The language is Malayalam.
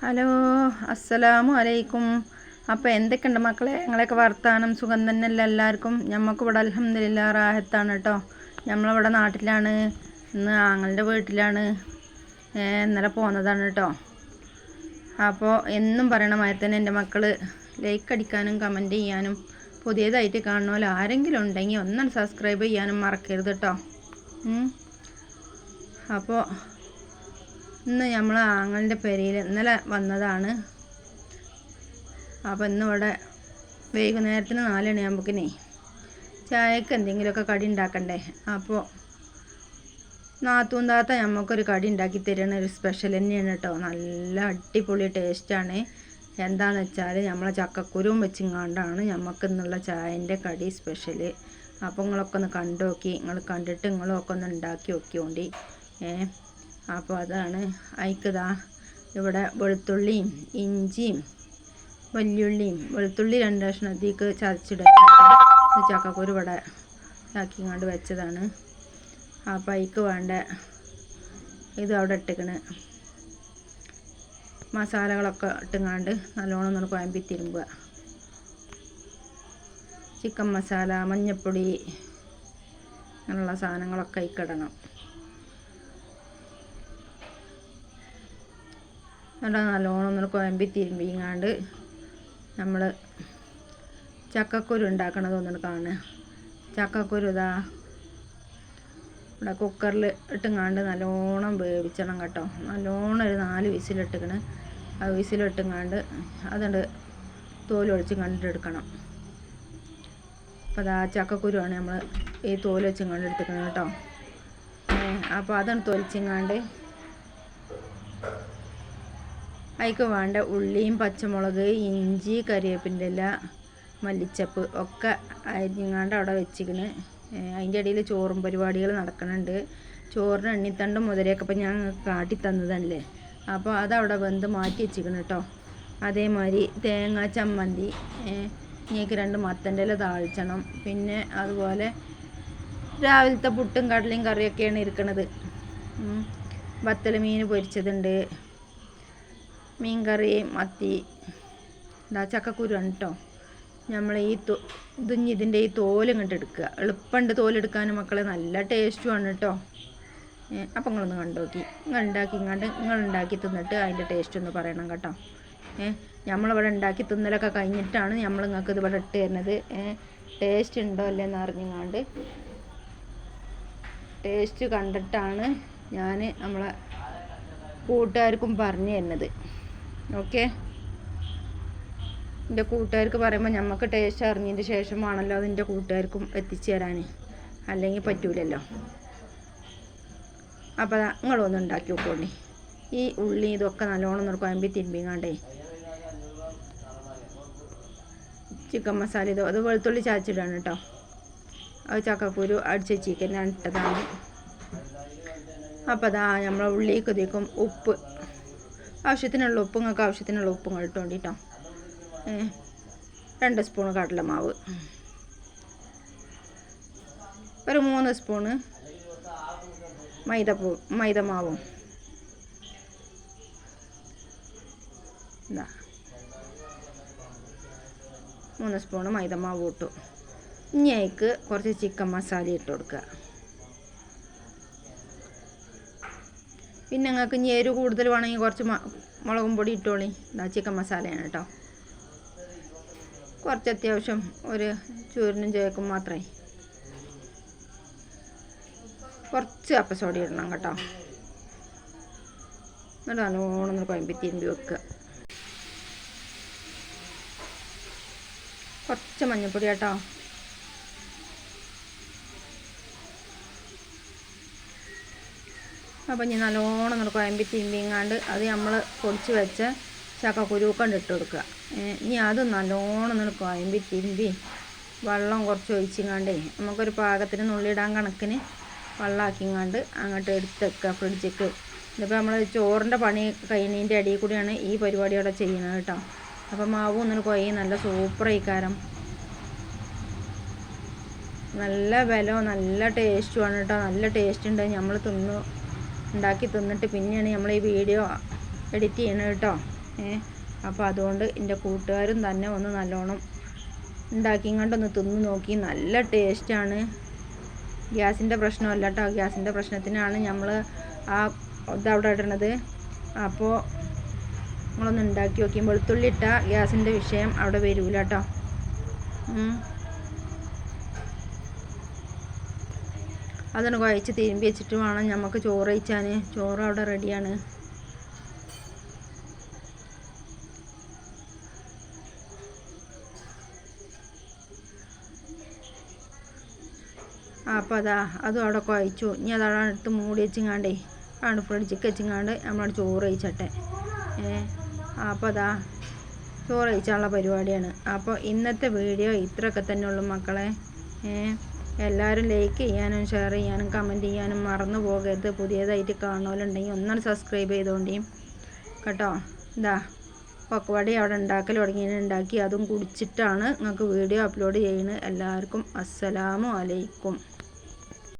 ഹലോ അസ്സലാമു അലൈക്കും. അപ്പോൾ എന്തൊക്കെയുണ്ട് മക്കളെ? ഞങ്ങളെയൊക്കെ വർത്താനം സുഖം തന്നെയല്ല എല്ലാവർക്കും? ഞമ്മക്ക് ഇവിടെ അലഹമില്ല റാഹത്താണ് കേട്ടോ നമ്മളിവിടെ നാട്ടിലാണ്. ഇന്ന് ആങ്ങളുടെ വീട്ടിലാണ്. ഇന്നലെ പോന്നതാണ് കേട്ടോ അപ്പോൾ എന്നും പറയണ മാതിരി തന്നെ എന്റെ മക്കൾ ലൈക്ക് അടിക്കാനും കമന്റ് ചെയ്യാനും പുതിയതായിട്ട് കാണുന്ന ആരെങ്കിലും ഉണ്ടെങ്കിൽ ഒന്നും സബ്സ്ക്രൈബ് ചെയ്യാനും മറക്കരുത് കേട്ടോ അപ്പോൾ ഇന്ന് നമ്മൾ ആങ്ങളുടെ പെരയിൽ ഇന്നലെ വന്നതാണ്. അപ്പോൾ ഇന്നിവിടെ വൈകുന്നേരത്തിന് നാല് മണിയാകുമ്പോക്കിനെ ചായക്ക് എന്തെങ്കിലുമൊക്കെ കടി ഉണ്ടാക്കണ്ടേ? അപ്പോൾ നാത്തൂന്താത്ത നമുക്കൊരു കടി ഉണ്ടാക്കി തരുന്ന ഒരു സ്പെഷ്യൽ തന്നെയാണ് കേട്ടോ. നല്ല അടിപൊളി ടേസ്റ്റാണ് എന്താണെന്ന് വെച്ചാൽ നമ്മളെ ചക്കക്കുരുവും വെച്ചിങ്ങാണ്ടാണ് നമുക്ക് ഇന്നുള്ള ചായന്റെ കടി സ്പെഷ്യൽ അപ്പോൾ നിങ്ങളൊക്കെ ഒന്ന് കണ്ടു നോക്കി നിങ്ങൾ കണ്ടിട്ട് നിങ്ങളൊക്കെ ഒന്ന് ഉണ്ടാക്കി നോക്കിയോണ്ടി. ഏഹ് അപ്പോൾ അതാണ് അയക്കതാ ഇവിടെ വെളുത്തുള്ളിയും ഇഞ്ചിയും വല്യുള്ളിയും വെളുത്തുള്ളി രണ്ട് കഷ്ണത്തേക്ക് ചതച്ചിടുക ചക്കക്കുരു ഇവിടെ ആക്കിങ്ങാണ്ട് വെച്ചതാണ്. അപ്പോൾ അയക്ക് വേണ്ട ഇത് അവിടെ ഇട്ടിക്കണ്. മസാലകളൊക്കെ ഇട്ടുങ്ങാണ്ട് നല്ലോണം ഒന്ന് കുഴമ്പി തിരുമ്പുക. ചിക്കൻ മസാല മഞ്ഞപ്പൊടി അങ്ങനെയുള്ള സാധനങ്ങളൊക്കെ അയക്കിടണം എന്നിട്ട് നല്ലോണം ഒന്ന് കുഴമ്പി തിരുമ്പിങ്ങാണ്ട് നമ്മൾ ചക്കക്കുരു ഉണ്ടാക്കണത് ഒന്നിട്ട് കാണുക. ചക്കക്കുരു ഇതാ ഇവിടെ കുക്കറിൽ ഇട്ടുങ്ങാണ്ട് നല്ലോണം വേവിച്ചണം കേട്ടോ. നല്ലോണം ഒരു നാല് വിസിലിട്ടിക്കണ് ആ വിസിലിട്ടുങ്ങാണ്ട് അതുകൊണ്ട് തോലൊഴിച്ച് കണ്ടിട്ടെടുക്കണം അപ്പോൾ അതാ ചക്കക്കുരുവാണ് നമ്മൾ ഈ തോലൊഴിച്ച് കണ്ടെടുത്തിരിക്കുന്നത് കേട്ടോ. അപ്പോൾ അതാണ് തൊലിച്ചിങ്ങാണ്ട് അതിക്ക് വേണ്ട ഉള്ളിയും പച്ചമുളക് ഇഞ്ചി കറിവേപ്പിന്റെ ഇല മല്ലിച്ചപ്പ് ഒക്കെ അരിഞ്ഞാണ്ട് അവിടെ വെച്ചിക്കണ്. അതിന്റെ ഇടയിൽ ചോറും പരിപാടികൾ നടക്കുന്നുണ്ട് ചോറിന് എണ്ണിത്തണ്ടും മുതലൊക്കെ ഇപ്പം ഞാൻ കാട്ടി തന്നതല്ലേ? അപ്പോൾ അതവിടെ വെന്ത് മാറ്റി വെച്ചിക്കണം കേട്ടോ അതേമാതിരി തേങ്ങ ചമ്മന്തി ഇനിക്ക് രണ്ട് മത്തന്റെ ഇല താഴ്ച്ചണം പിന്നെ അതുപോലെ രാവിലത്തെ പുട്ടും കടലയും കറിയൊക്കെയാണ് ഇരിക്കണത്. വത്തൽ മീൻ പൊരിച്ചതുണ്ട്. മീൻ കറി മത്തി ഇതാ ചക്കക്കുരുവാണ് കേട്ടോ നമ്മൾ ഈ ഇതിഞ്ഞ് ഇതിന്റെ ഈ തോൽ ഇങ്ങോട്ട് എടുക്കുക എളുപ്പമുണ്ട് തോലെടുക്കാനും മക്കളെ. നല്ല ടേസ്റ്റുമാണ് കേട്ടോ അപ്പം നിങ്ങളൊന്ന് കണ്ടുനോക്കി നിങ്ങൾ ഇങ്ങോട്ട് നിങ്ങൾ തിന്നിട്ട് അതിന്റെ ടേസ്റ്റ് ഒന്ന് പറയണം കേട്ടോ. നമ്മളിവിടെ ഉണ്ടാക്കി തിന്നലൊക്കെ കഴിഞ്ഞിട്ടാണ് നമ്മൾ നിങ്ങൾക്ക് ഇത് ഇട്ട് തരുന്നത്. ടേസ്റ്റ് ഉണ്ടോ അല്ലേന്ന് അറിഞ്ഞങ്ങാണ്ട് ടേസ്റ്റ് കണ്ടിട്ടാണ് ഞാൻ നമ്മളെ കൂട്ടുകാർക്കും പറഞ്ഞു തരുന്നത്. ഓക്കെ. എന്റെ കൂട്ടുകാർക്ക് പറയുമ്പോൾ നമുക്ക് ടേസ്റ്റ് അറിഞ്ഞതിന്റെ ശേഷമാണല്ലോ അതിന്റെ കൂട്ടുകാർക്കും എത്തിച്ചു തരാൻ അല്ലെങ്കിൽ പറ്റൂലല്ലോ. അപ്പോൾ നിങ്ങളൊന്ന് ഉണ്ടാക്കി നോക്കോണ്ടി ഈ ഉള്ളി ഇതൊക്കെ നല്ലോണം കുഴമ്പി തിരുമ്പിങ്ങാണ്ടേ. ചിക്കൻ മസാല ഇതോ അത് വെളുത്തുള്ളി ചാച്ചിടാണ് കേട്ടോ അത് ചക്കക്കുരു അടിച്ച ചിക്കൻ ഇട്ടതാണ്. അപ്പോൾ അതാ നമ്മളെ ഉള്ളിക്ക് ഇതിക്കും ഉപ്പ് ആവശ്യത്തിനുള്ള ഉപ്പ് നിങ്ങൾക്ക് ആവശ്യത്തിനുള്ള ഉപ്പും ഇട്ടുകൊണ്ട് കേട്ടോ രണ്ട് സ്പൂൺ കടലമാവ് ഒരു മൂന്ന് സ്പൂണ് മൈദപ്പൂ മൈദമാവും എന്താ മൂന്ന് സ്പൂണ് മൈദമാവ് ഇട്ടു. ഇനി അതിക്ക് കുറച്ച് ചിക്കൻ മസാല ഇട്ട് കൊടുക്കുക. പിന്നെ നിങ്ങൾക്ക് ഇനി എരിവ് കൂടുതൽ വേണമെങ്കിൽ കുറച്ച് മുളകും പൊടി ഇട്ടോളി. ഇതാ ചിക്കൻ മസാലയാണ് കേട്ടോ കുറച്ച് അത്യാവശ്യം ഒരു ചൂരിനും ചേക്കും മാത്രമേ. കുറച്ച് അപ്പസോടി ഇടണം കേട്ടോ. എന്നിട്ട് നല്ലോണം ഒന്ന് വെക്കുക. കുറച്ച് മഞ്ഞൾപ്പൊടി കേട്ടോ അപ്പം ഇനി നല്ലോണം നമ്മൾ കുഴമ്പി തിമ്പിങ്ങാണ്ട് അത് നമ്മൾ പൊടിച്ച് വെച്ച ചക്കക്കുരുക്കണ്ട് ഇട്ട് കൊടുക്കുക. ഇനി അത് നല്ലോണം നമ്മൾ കുഴമ്പി തിമ്പി വെള്ളം കുറച്ച് ഒഴിച്ചിങ്ങാണ്ടേ നമുക്കൊരു പാകത്തിന് നുള്ളിയിടാൻ കണക്കിന് വെള്ളമാക്കിങ്ങാണ്ട് അങ്ങോട്ട് എടുത്ത് വെക്കുക ഫ്രിഡ്ജിക്ക്. ഇതിപ്പോൾ നമ്മൾ ചോറിന്റെ പണി കഴിഞ്ഞതിന്റെ അടിയിൽ കൂടിയാണ് ഈ പരിപാടി അവിടെ ചെയ്യുന്നത് കേട്ടോ. അപ്പം മാവും ഒന്നിന് കൊയ്യും നല്ല സൂപ്പർ ഇക്കാരം നല്ല ബലവും നല്ല ടേസ്റ്റുമാണ് കേട്ടോ. നല്ല ടേസ്റ്റ് ഉണ്ട്. നമ്മൾ തിന്നു ഉണ്ടാക്കി തിന്നിട്ട് പിന്നെയാണ് നമ്മൾ ഈ വീഡിയോ എഡിറ്റ് ചെയ്യണത് കേട്ടോ. ഏ അപ്പോൾ അതുകൊണ്ട് എന്റെ കൂട്ടുകാരും തന്നെ ഒന്ന് നല്ലോണം ഉണ്ടാക്കി കൊണ്ടൊന്ന് തിന്ന് നോക്കി. നല്ല ടേസ്റ്റാണ്. ഗ്യാസിന്റെ പ്രശ്നമല്ല കേട്ടോ. ഗ്യാസിന്റെ പ്രശ്നത്തിനാണ് നമ്മൾ ആ ഇതവിടെ ഇടണത്. അപ്പോൾ നിങ്ങളൊന്ന് ഉണ്ടാക്കി നോക്കി. വെളുത്തുള്ളി ഇട്ടാൽ ഗ്യാസിന്റെ വിഷയം അവിടെ വരൂല കേട്ടോ. അതൊന്ന് കുഴച്ച് തിരുമ്പി വെച്ചിട്ട് വേണം നമുക്ക് ചോറ് കഴിച്ചാൽ ചോറ് അവിടെ റെഡിയാണ്. അപ്പോൾ അതാ അതും അവിടെ കുഴച്ചു. ഇനി അതവിടെ എടുത്ത് മൂടി വെച്ചിങ്ങാണ്ടേ ആണ് ഫ്രിഡ്ജിക്ക് വെച്ചിങ്ങാണ്ട് നമ്മളവിടെ ചോറ് കഴിച്ചട്ടെ. ഏ അപ്പോൾ അതാ ചോറ് കഴിച്ചാനുള്ള പരിപാടിയാണ്. അപ്പോൾ ഇന്നത്തെ വീഡിയോ ഇത്രയൊക്കെ തന്നെ ഉള്ളു മക്കളെ. ഏ എല്ലാവരും ലൈക്ക് ചെയ്യാനും ഷെയർ ചെയ്യാനും കമന്റ് ചെയ്യാനും മറന്നു പോകരുത്. പുതിയതായിട്ട് കാണുമല്ലുണ്ടെങ്കിൽ ഒന്നും സബ്സ്ക്രൈബ് ചെയ്തുകൊണ്ടേയും കേട്ടോ? ഇതാ പക്വാടി അവിടെ ഉണ്ടാക്കൽ തുടങ്ങി ഉണ്ടാക്കി അതും കുടിച്ചിട്ടാണ് നിങ്ങൾക്ക് വീഡിയോ അപ്ലോഡ് ചെയ്യുന്നത്. എല്ലാവർക്കും അസ്സലാമു അലൈക്കും.